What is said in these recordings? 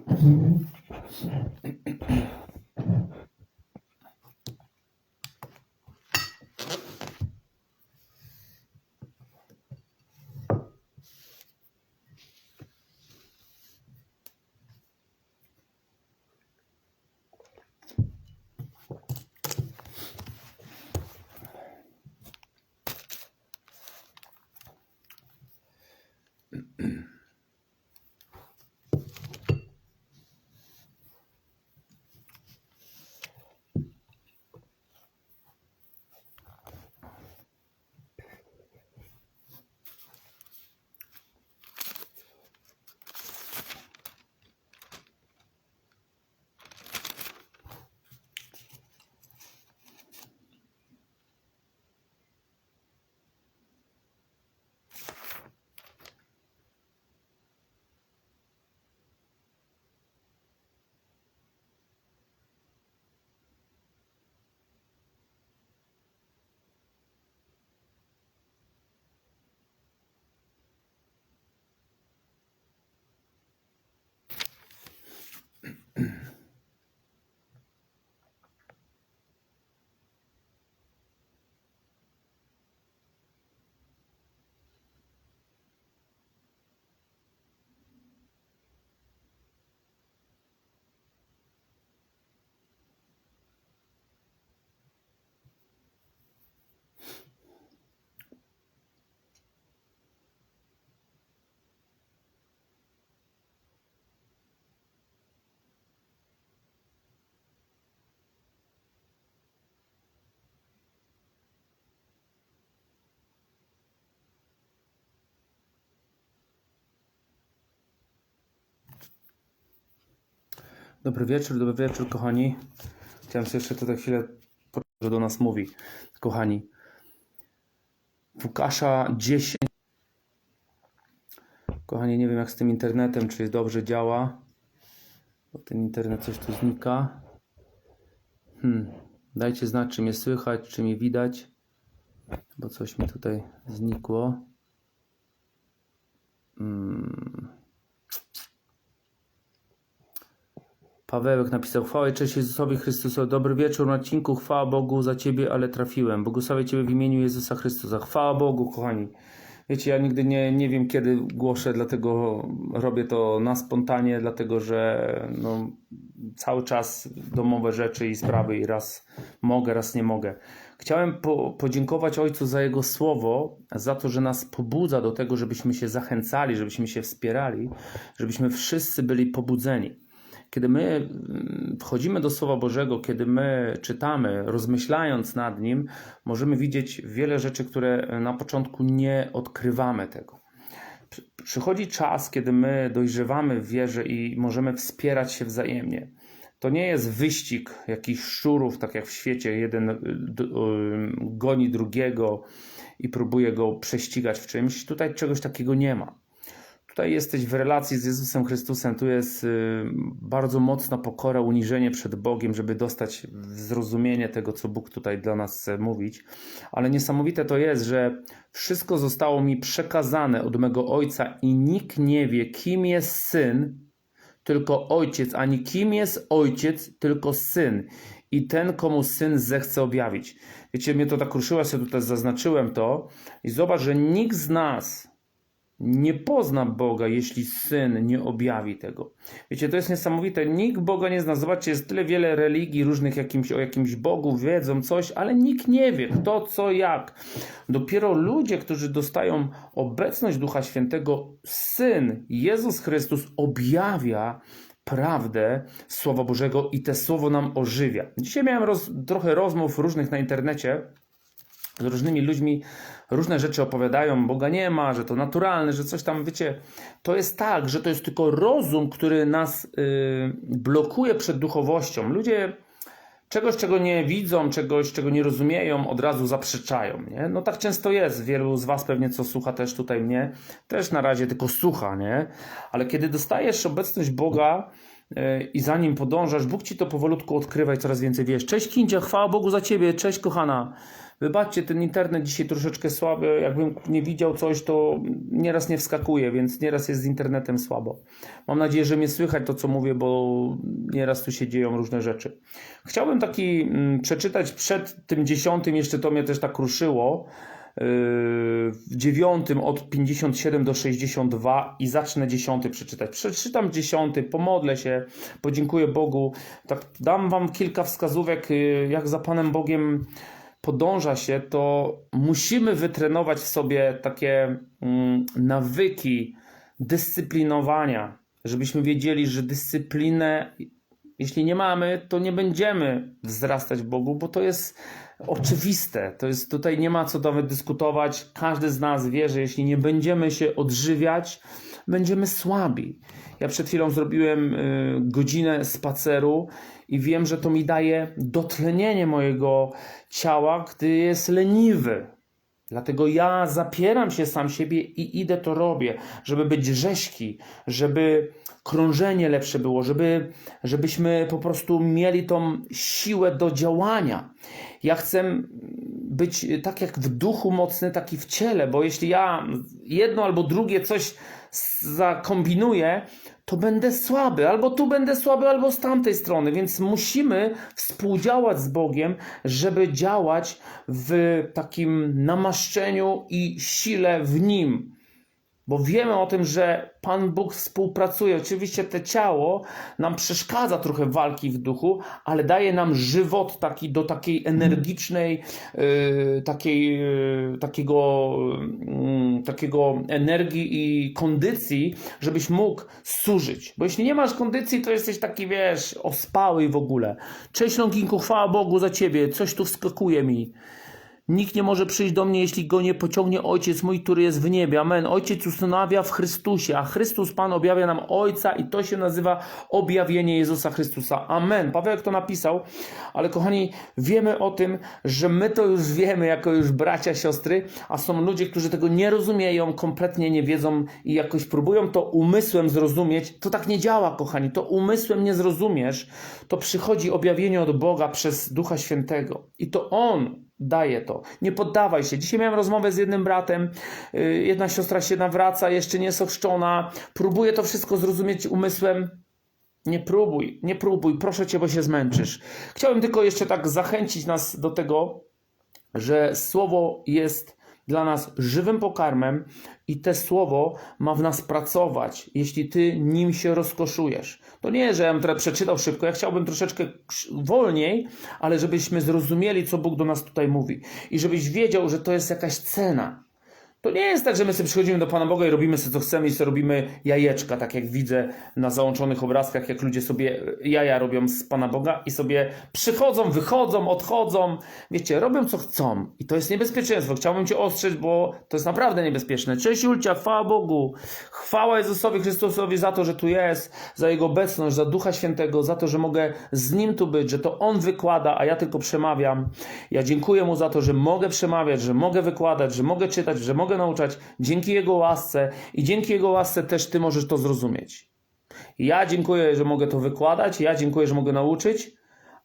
Mm-hmm. Mm-hmm. Dobry wieczór, dobry wieczór, kochani. Chciałem sobie jeszcze tutaj chwilę, że do nas mówi, kochani. Łukasza 10. Kochani, nie wiem jak z tym internetem, czy dobrze działa, bo ten internet coś tu znika. Hmm. Dajcie znać, czy mnie słychać, czy mnie widać, bo coś mi tutaj znikło. Hmm. Pawełek napisał, chwała cześć Jezusowi Chrystusowi. Dobry wieczór Marcinku, chwała Bogu za Ciebie, ale trafiłem. Błogosławię Ciebie w imieniu Jezusa Chrystusa. Chwała Bogu, kochani. Wiecie, ja nigdy nie, nie wiem, kiedy głoszę, dlatego robię to na spontanie, dlatego że no, cały czas domowe rzeczy i sprawy i raz mogę, raz nie mogę. Chciałem po, podziękować Ojcu za Jego słowo, za to, że nas pobudza do tego, żebyśmy się zachęcali, żebyśmy się wspierali, żebyśmy wszyscy byli pobudzeni. Kiedy my mm, wchodzimy do Słowa Bożego, kiedy my czytamy, rozmyślając nad nim, możemy widzieć wiele rzeczy, które na początku nie odkrywamy tego. Przy- Przychodzi czas, kiedy my dojrzewamy w wierze i możemy wspierać się wzajemnie. To nie jest wyścig jakichś szczurów, tak jak w świecie, jeden y, y, goni drugiego i próbuje go prześcigać w czymś. Tutaj czegoś takiego nie ma. Tutaj jesteś w relacji z Jezusem Chrystusem, tu jest y, bardzo mocna pokora, uniżenie przed Bogiem, żeby dostać zrozumienie tego, co Bóg tutaj dla nas chce mówić. Ale niesamowite to jest, że wszystko zostało mi przekazane od mego Ojca i nikt nie wie, kim jest Syn, tylko Ojciec, ani kim jest Ojciec, tylko Syn. I ten, komu Syn zechce objawić. Wiecie, mnie to tak ruszyło, ja sobie tutaj zaznaczyłem to. I zobacz, że nikt z nas, nie pozna Boga, jeśli Syn nie objawi tego. Wiecie, to jest niesamowite. Nikt Boga nie zna. Zobaczcie, jest tyle wiele religii różnych jakimś, o jakimś Bogu, wiedzą coś, ale nikt nie wie kto, co, jak. Dopiero ludzie, którzy dostają obecność Ducha Świętego, Syn, Jezus Chrystus objawia prawdę Słowa Bożego i te Słowo nam ożywia. Dzisiaj miałem roz, trochę rozmów różnych na internecie, z różnymi ludźmi różne rzeczy opowiadają, Boga nie ma, że to naturalne, że coś tam, wiecie, to jest tak, że to jest tylko rozum, który nas yy, blokuje przed duchowością. Ludzie czegoś, czego nie widzą, czegoś, czego nie rozumieją, od razu zaprzeczają, nie? No tak często jest. Wielu z was pewnie, co słucha też tutaj mnie, też na razie tylko słucha, nie? Ale kiedy dostajesz obecność Boga, i za nim podążasz, Bóg ci to powolutku odkrywa i coraz więcej wiesz. Cześć Kindzia, chwała Bogu za ciebie, cześć kochana. Wybaczcie, ten internet dzisiaj troszeczkę słaby. Jakbym nie widział coś, to nieraz nie wskakuje, więc nieraz jest z internetem słabo. Mam nadzieję, że mnie słychać to, co mówię, bo nieraz tu się dzieją różne rzeczy. Chciałbym taki mm, przeczytać przed tym dziesiątym, jeszcze to mnie też tak ruszyło. W dziewiątym od 57 do 62 i zacznę dziesiąty przeczytać. Przeczytam dziesiąty, pomodlę się, podziękuję Bogu. Tak dam wam kilka wskazówek, yy, jak za Panem Bogiem podąża się, to musimy wytrenować w sobie takie mm, nawyki dyscyplinowania, żebyśmy wiedzieli, że dyscyplinę, jeśli nie mamy, to nie będziemy wzrastać Bogu, bo to jest oczywiste. To jest tutaj nie ma co nawet dyskutować. Każdy z nas wie, że jeśli nie będziemy się odżywiać, będziemy słabi. Ja przed chwilą zrobiłem y, godzinę spaceru i wiem, że to mi daje dotlenienie mojego ciała, gdy jest leniwy. Dlatego ja zapieram się sam siebie i idę to robię, żeby być rzeźki, żeby krążenie lepsze było, żeby, żebyśmy po prostu mieli tą siłę do działania. Ja chcę być tak jak w duchu mocny, tak i w ciele, bo jeśli ja jedno albo drugie coś zakombinuję, to będę słaby, albo tu będę słaby, albo z tamtej strony, więc musimy współdziałać z Bogiem, żeby działać w takim namaszczeniu i sile w Nim. Bo wiemy o tym, że Pan Bóg współpracuje. Oczywiście te ciało nam przeszkadza trochę walki w duchu, ale daje nam żywot taki do takiej energicznej, yy, takiej, yy, takiego, yy, takiego energii i kondycji, żebyś mógł służyć. Bo jeśli nie masz kondycji, to jesteś taki, wiesz, ospały w ogóle. Cześć Longinku, chwała Bogu za Ciebie, coś tu wskakuje mi. Nikt nie może przyjść do mnie, jeśli go nie pociągnie Ojciec mój, który jest w niebie. Amen. Ojciec ustanawia w Chrystusie, a Chrystus Pan objawia nam Ojca i to się nazywa objawienie Jezusa Chrystusa. Amen. Pawełek to napisał, ale kochani, wiemy o tym, że my to już wiemy jako już bracia, siostry, a są ludzie, którzy tego nie rozumieją, kompletnie nie wiedzą i jakoś próbują to umysłem zrozumieć. To tak nie działa, kochani. To umysłem nie zrozumiesz. To przychodzi objawienie od Boga przez Ducha Świętego. I to On daje to. Nie poddawaj się. Dzisiaj miałem rozmowę z jednym bratem. Yy, Jedna siostra się nawraca, jeszcze nie jest ochrzczona. Próbuje to wszystko zrozumieć umysłem. Nie próbuj, nie próbuj, proszę cię, bo się zmęczysz. Chciałem tylko jeszcze tak zachęcić nas do tego, że słowo jest dla nas żywym pokarmem i te słowo ma w nas pracować, jeśli ty nim się rozkoszujesz. To nie, że ja bym teraz przeczytał szybko, ja chciałbym troszeczkę wolniej, ale żebyśmy zrozumieli, co Bóg do nas tutaj mówi i żebyś wiedział, że to jest jakaś cena. To nie jest tak, że my sobie przychodzimy do Pana Boga i robimy sobie co chcemy i sobie robimy jajeczka, tak jak widzę na załączonych obrazkach, jak ludzie sobie jaja robią z Pana Boga i sobie przychodzą, wychodzą, odchodzą, wiecie, robią co chcą. I to jest niebezpieczeństwo. Chciałbym Cię ostrzec, bo to jest naprawdę niebezpieczne. Cześć Julcia, chwała Bogu. Chwała Jezusowi Chrystusowi za to, że tu jest, za Jego obecność, za Ducha Świętego, za to, że mogę z Nim tu być, że to On wykłada, a ja tylko przemawiam. Ja dziękuję Mu za to, że mogę przemawiać, że mogę wykładać, że mogę czytać, że mogę nauczać dzięki Jego łasce i dzięki Jego łasce też Ty możesz to zrozumieć. Ja dziękuję, że mogę to wykładać, ja dziękuję, że mogę nauczyć,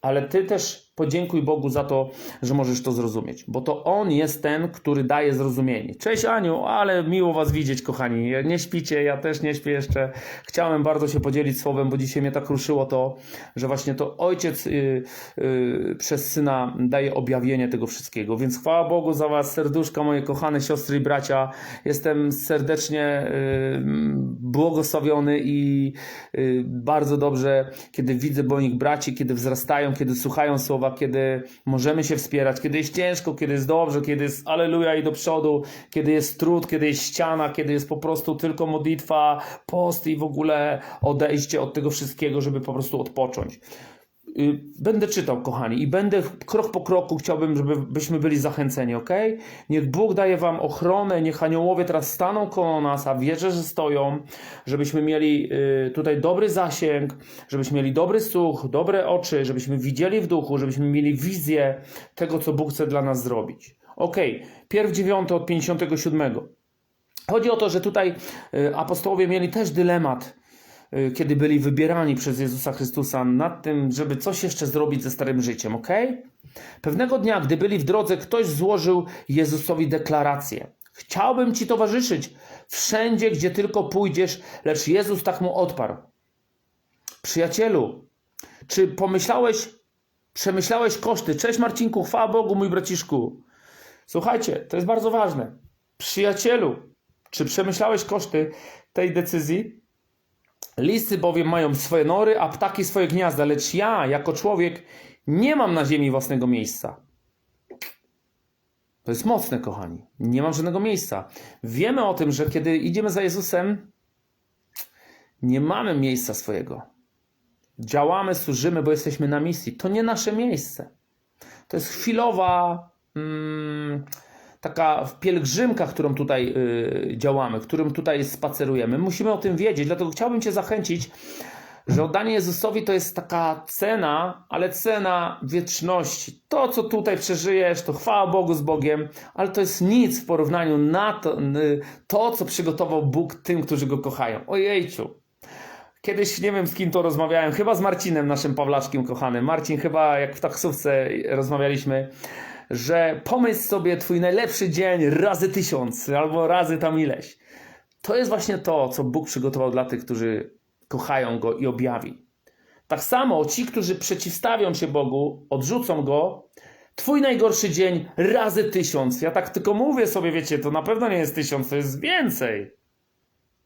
ale Ty też podziękuj Bogu za to, że możesz to zrozumieć, bo to On jest ten, który daje zrozumienie. Cześć Aniu, ale miło Was widzieć, kochani. Nie śpicie, ja też nie śpię jeszcze. Chciałem bardzo się podzielić słowem, bo dzisiaj mnie tak ruszyło to, że właśnie to Ojciec yy, yy, przez Syna daje objawienie tego wszystkiego. Więc chwała Bogu za Was, serduszka moje kochane siostry i bracia. Jestem serdecznie yy, błogosławiony i yy, bardzo dobrze, kiedy widzę moich braci, kiedy wzrastają, kiedy słuchają słowa, kiedy możemy się wspierać, kiedy jest ciężko, kiedy jest dobrze, kiedy jest aleluja i do przodu, kiedy jest trud, kiedy jest ściana, kiedy jest po prostu tylko modlitwa, post i w ogóle odejście od tego wszystkiego, żeby po prostu odpocząć. Y, Będę czytał, kochani, i będę krok po kroku chciałbym, żebyśmy byli zachęceni, ok? Niech Bóg daje Wam ochronę, niech aniołowie teraz staną koło nas, a wierzę, że stoją, żebyśmy mieli y, tutaj dobry zasięg, żebyśmy mieli dobry słuch, dobre oczy, żebyśmy widzieli w duchu, żebyśmy mieli wizję tego, co Bóg chce dla nas zrobić. Ok, pierw dziewiąty od 57. Chodzi o to, że tutaj y, apostołowie mieli też dylemat kiedy byli wybierani przez Jezusa Chrystusa nad tym, żeby coś jeszcze zrobić ze starym życiem, ok? Pewnego dnia, gdy byli w drodze, ktoś złożył Jezusowi deklarację. Chciałbym Ci towarzyszyć wszędzie, gdzie tylko pójdziesz, lecz Jezus tak mu odparł. Przyjacielu, czy pomyślałeś, przemyślałeś koszty? Cześć Marcinku, chwała Bogu, mój braciszku. Słuchajcie, to jest bardzo ważne. Przyjacielu, czy przemyślałeś koszty tej decyzji? Lisy bowiem mają swoje nory, a ptaki swoje gniazda, lecz ja, jako człowiek, nie mam na ziemi własnego miejsca. To jest mocne, kochani. Nie mam żadnego miejsca. Wiemy o tym, że kiedy idziemy za Jezusem, nie mamy miejsca swojego. Działamy, służymy, bo jesteśmy na misji. To nie nasze miejsce. To jest chwilowa mm, taka pielgrzymka, którą tutaj y, działamy, którym tutaj spacerujemy. Musimy o tym wiedzieć, dlatego chciałbym Cię zachęcić, że oddanie Jezusowi to jest taka cena, ale cena wieczności. To, co tutaj przeżyjesz, to chwała Bogu z Bogiem, ale to jest nic w porównaniu na to, y, to co przygotował Bóg tym, którzy Go kochają. Ojejciu. Kiedyś nie wiem z kim to rozmawiałem, chyba z Marcinem, naszym Pawlaczkiem kochanym. Marcin, chyba jak w taksówce rozmawialiśmy, że pomyśl sobie twój najlepszy dzień razy tysiąc albo razy tam ileś. To jest właśnie to, co Bóg przygotował dla tych, którzy kochają Go i objawi. Tak samo ci, którzy przeciwstawią się Bogu, odrzucą Go, twój najgorszy dzień razy tysiąc. Ja tak tylko mówię sobie, wiecie, to na pewno nie jest tysiąc, to jest więcej.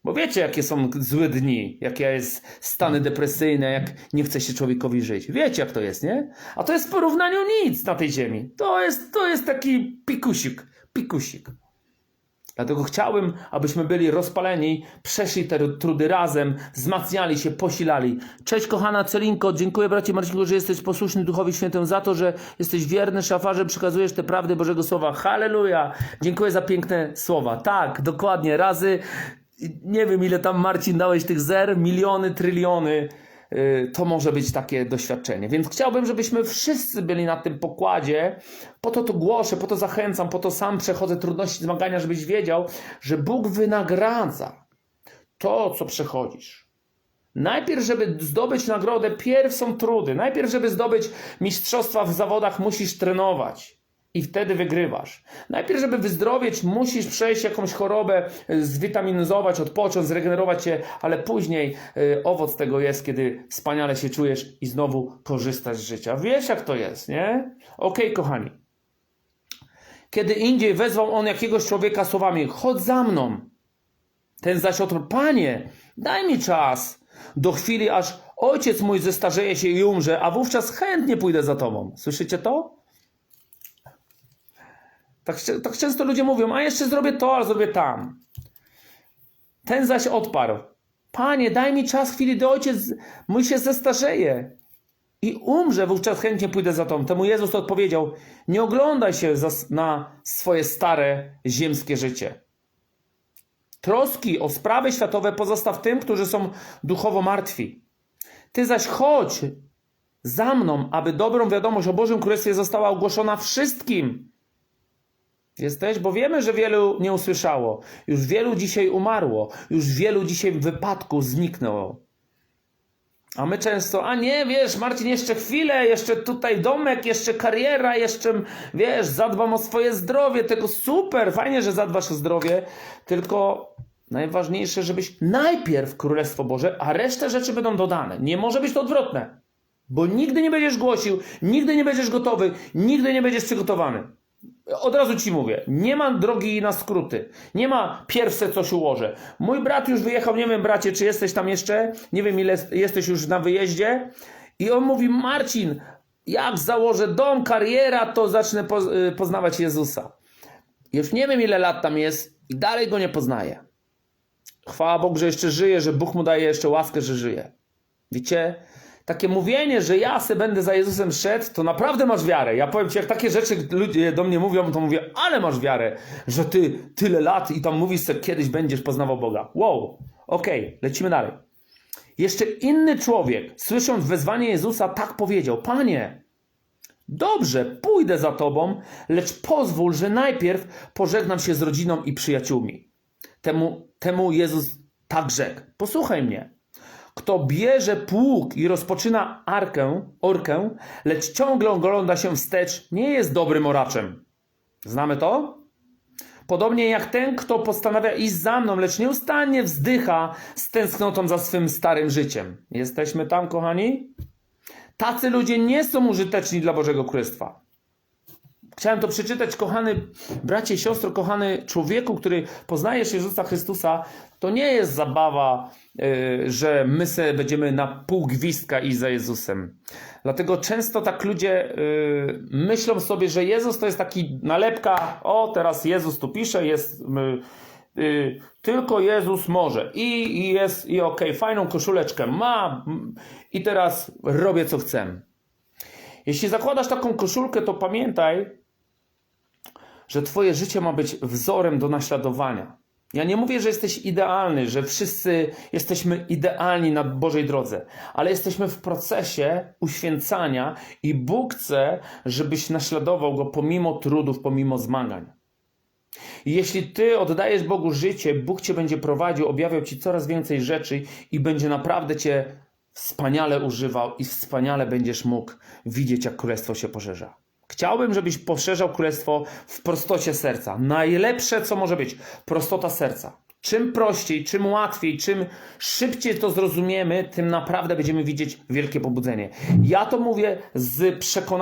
Bo wiecie, jakie są złe dni, jakie jest stany depresyjne, jak nie chce się człowiekowi żyć. Wiecie, jak to jest, nie? A to jest w porównaniu nic na tej ziemi. To jest, to jest taki pikusik, pikusik. Dlatego chciałbym, abyśmy byli rozpaleni, przeszli te trudy razem, wzmacniali się, posilali. Cześć kochana Celinko, dziękuję bracie Marcinku, że jesteś posłuszny Duchowi Świętemu za to, że jesteś wierny szafarze, przekazujesz te prawdy Bożego Słowa. Halleluja! Dziękuję za piękne słowa. Tak, dokładnie, razy, nie wiem ile tam Marcin dałeś tych zer, miliony, tryliony. Yy, To może być takie doświadczenie. Więc chciałbym, żebyśmy wszyscy byli na tym pokładzie. Po to to głoszę, po to zachęcam, po to sam przechodzę trudności, zmagania, żebyś wiedział, że Bóg wynagradza to, co przechodzisz. Najpierw, żeby zdobyć nagrodę, pierw są trudy. Najpierw, żeby zdobyć mistrzostwa w zawodach, musisz trenować. I wtedy wygrywasz. Najpierw, żeby wyzdrowieć, musisz przejść jakąś chorobę, y, zwitaminyzować, odpocząć, zregenerować się, ale później y, owoc tego jest, kiedy wspaniale się czujesz i znowu korzystasz z życia. Wiesz, jak to jest, nie? Okej, kochani. Kiedy indziej wezwał on jakiegoś człowieka słowami: chodź za mną. Ten zaś odparł: Panie, daj mi czas do chwili, aż ojciec mój zestarzeje się i umrze, a wówczas chętnie pójdę za tobą. Słyszycie to? Tak, tak często ludzie mówią, a jeszcze zrobię to, a zrobię tam. Ten zaś odparł, panie, daj mi czas chwili, gdy ojciec mój się zestarzeje i umrze, wówczas chętnie pójdę za tobą. Temu Jezus odpowiedział, nie oglądaj się na swoje stare, ziemskie życie. Troski o sprawy światowe pozostaw tym, którzy są duchowo martwi. Ty zaś chodź za mną, aby dobrą wiadomość o Bożym Królestwie została ogłoszona wszystkim. Jesteś? Bo wiemy, że wielu nie usłyszało. Już wielu dzisiaj umarło. Już wielu dzisiaj w wypadku zniknęło. A my często, a nie, wiesz, Marcin, jeszcze chwilę, jeszcze tutaj domek, jeszcze kariera, jeszcze, wiesz, zadbam o swoje zdrowie, tego super, fajnie, że zadbasz o zdrowie, tylko najważniejsze, żebyś najpierw Królestwo Boże, a resztę rzeczy będą dodane. Nie może być to odwrotne, bo nigdy nie będziesz głosił, nigdy nie będziesz gotowy, nigdy nie będziesz przygotowany. Od razu ci mówię, nie ma drogi na skróty. Nie ma pierwsze coś ułożę. Mój brat już wyjechał, nie wiem bracie, czy jesteś tam jeszcze, nie wiem ile jesteś już na wyjeździe. I on mówi, Marcin, jak założę dom, kariera, to zacznę y, poznawać Jezusa. Już nie wiem ile lat tam jest i dalej go nie poznaję. Chwała Bogu, że jeszcze żyje, że Bóg mu daje jeszcze łaskę, że żyje. Wiecie, takie mówienie, że ja se będę za Jezusem szedł, to naprawdę masz wiarę. Ja powiem ci, jak takie rzeczy ludzie do mnie mówią, to mówię, ale masz wiarę, że ty tyle lat i tam mówisz, że kiedyś będziesz poznawał Boga. Wow, okej, lecimy dalej. Jeszcze inny człowiek, słysząc wezwanie Jezusa, tak powiedział: Panie, dobrze, pójdę za tobą, lecz pozwól, że najpierw pożegnam się z rodziną i przyjaciółmi. Temu, temu Jezus tak rzekł: Posłuchaj mnie. Kto bierze pług i rozpoczyna arkę, orkę, lecz ciągle ogląda się wstecz, nie jest dobrym oraczem. Znamy to? Podobnie jak ten, kto postanawia iść za mną, lecz nieustannie wzdycha z tęsknotą za swym starym życiem. Jesteśmy tam, kochani? Tacy ludzie nie są użyteczni dla Bożego Królestwa. Chciałem to przeczytać, kochany bracie, siostro, kochany człowieku, który poznajesz Jezusa Chrystusa. To nie jest zabawa, yy, że my sobie będziemy na pół gwizdka iść za Jezusem. Dlatego często tak ludzie yy, myślą sobie, że Jezus to jest taki nalepka, o teraz Jezus tu pisze, jest yy, tylko Jezus może i, i jest i okej, fajną koszuleczkę ma i teraz robię co chcę. Jeśli zakładasz taką koszulkę, to pamiętaj, że Twoje życie ma być wzorem do naśladowania. Ja nie mówię, że jesteś idealny, że wszyscy jesteśmy idealni na Bożej drodze, ale jesteśmy w procesie uświęcania i Bóg chce, żebyś naśladował Go pomimo trudów, pomimo zmagań. Jeśli Ty oddajesz Bogu życie, Bóg Cię będzie prowadził, objawiał Ci coraz więcej rzeczy i będzie naprawdę Cię wspaniale używał i wspaniale będziesz mógł widzieć, jak królestwo się poszerza. Chciałbym, żebyś poszerzał królestwo w prostocie serca. Najlepsze, co może być, prostota serca. Czym prościej, czym łatwiej, czym szybciej to zrozumiemy, tym naprawdę będziemy widzieć wielkie pobudzenie. Ja to mówię z przekonania.